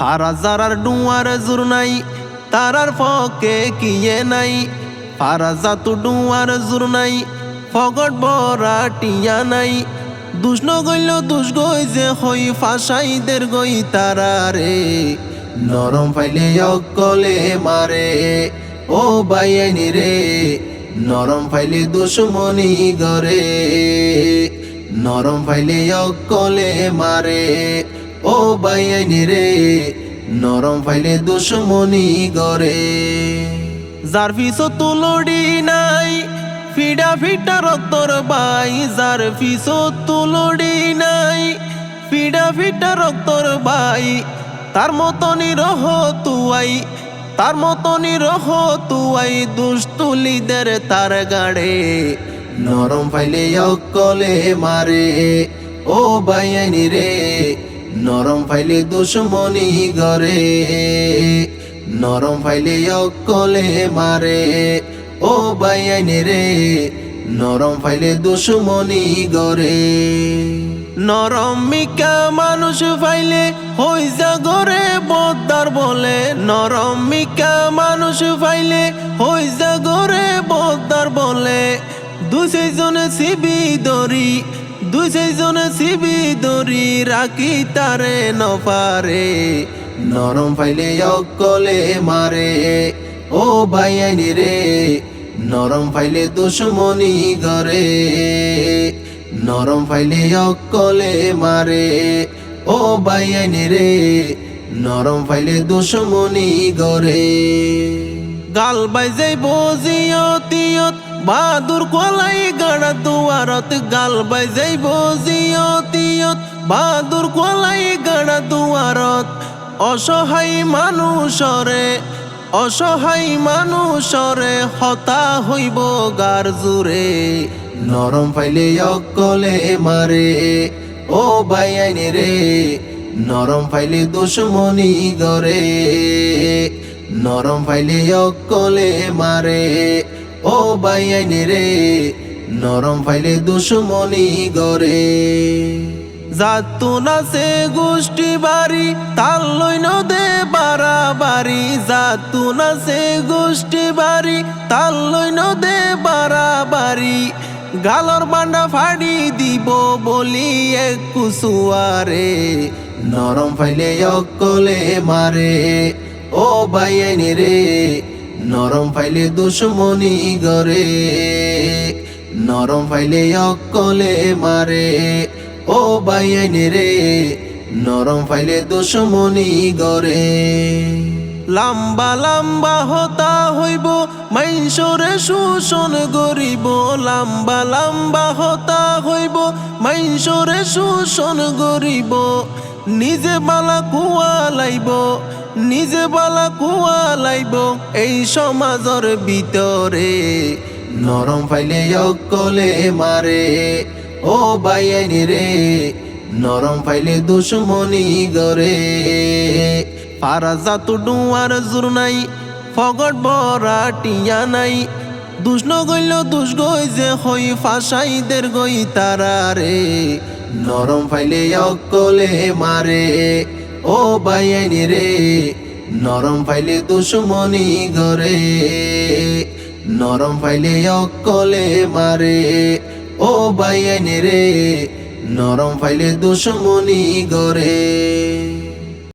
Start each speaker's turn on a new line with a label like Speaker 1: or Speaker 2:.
Speaker 1: ফারা জারার ডুয়ার জুর নাই, তারার ফকে কিয়ে নাই। ফারা জাতু ডুয়ার জুর নাই, ফগট বরা টিয়া নাই। দুষ্ণ গইল, দুষ গই যে হই ফাঁসাইদের গই তারা রে। নরম ফাইলে অকলে মারে, ও বাইয়ানি রে। নরম ফাইলে দুশ্মনি গরে, নরম ফাইলে অকলে মারে। ও বাইয়ানি রে, নরম ফাইলে দুশ্মনি গরে যার ফিসো তুলড়ি নাই, ফিডা ফিটা রক্তর বাই যার ফিসো তুলড়ি নাই, ফিডা ফিটা রক্তর বাই, তার মতনই রহ তুয়াই, তার মতনই রহ তুয়াই, দুষ্টুলিদের তার গাড়ে। নরম ফাইলে অকলে মারে, ও বাইয়ানি রে নরম ফাইলে দুশ্মনি গরে নরম ফাইলে অকলে মারে, ও বাইয়ানি রে, নরম ফাইলে দুশ্মনি গরে নরম মিকা মানুষ ফাইলে হই যা গরে বদ্দার বলে, নরম মিকা মানুষ ফাইলে হই যা গরে বদ্দার বলে, দুই জনে সিবি দরি দুই জনে সিবি দরি রাখি তারে নপারে নরম ফাইলে অকলে মারে, ও বাইয়ানি রে। নরম ফাইলে দুশ্মনি গরে নরম ফাইলে অকলে মারে, ও বাইয়ানি রে। নরম ফাইলে দুশ্মনি গরে গাল বাইজাই বজিয়তিয়ত বাদুর কলাই গাড়া দুয়ারত গাল বাইজাই বজিয়তিয়ত বাদুর কলাই গাড়া দুয়ারত অসহায় মানুষরে অসহায় মানুষরে হতা হইব গার জুরে নরম ফাইলে অকলে মারে, ও বাইয়ানি রে। নরম ফাইলে দুশ্মনি গরে নরম ফাইলে অকলে মারে। ও বাইয়ানি রে, নরম ফাইলে দুশ্মনি গরে জাতু নাচে গোষ্ঠী বাড়ি, তাল লই নদে বাড়া বাড়ি। জাতু নাচে গোষ্ঠী বাড়ি, তাল লই নদে বাড়া বাড়ি। গালর বান্ডা ফাড়ি দিব বলি এক কুসুয়ারে নরম ফাইলে অকলে মারে। ও বাইয়ানি রে নরম ফাইলে দুশ্মনি গরে নরম ফাইলে অকলে মারে, ও বাইয়ানি রে, নরম ফাইলে দুশ্মনি গরে লাম্বা লাম্বা হতা হইব মাইনসরে শোষণ গরিব লাম্বা লাম্বা হতা হইব মাইনসরে শোষণ গরিব নিজে বালা কুয়া লাইব নিজে বালা কুয়া লাইব এই সমাজর ভিতরে। নরম ফাইলে অকলে মারে, ও বাইয়ানি রে। নরম ফাইলে দুশ্মনি গরে পারা জাতু ডুয়ার জুর নাই, ফগট বরা টিয়া নাই। দুষ্ণ গইল দুষ গই যে হই ফাঁসাইদের গই তারা রে। নরম ফাইলে অকলে মারে। ও বাইনি রে, নরম ফাইলে দুশ্মনি গরে নরম ফাইলে অকলে মারে। ও বাইনি রে, নরম ফাইলে দুশ্মনি গরে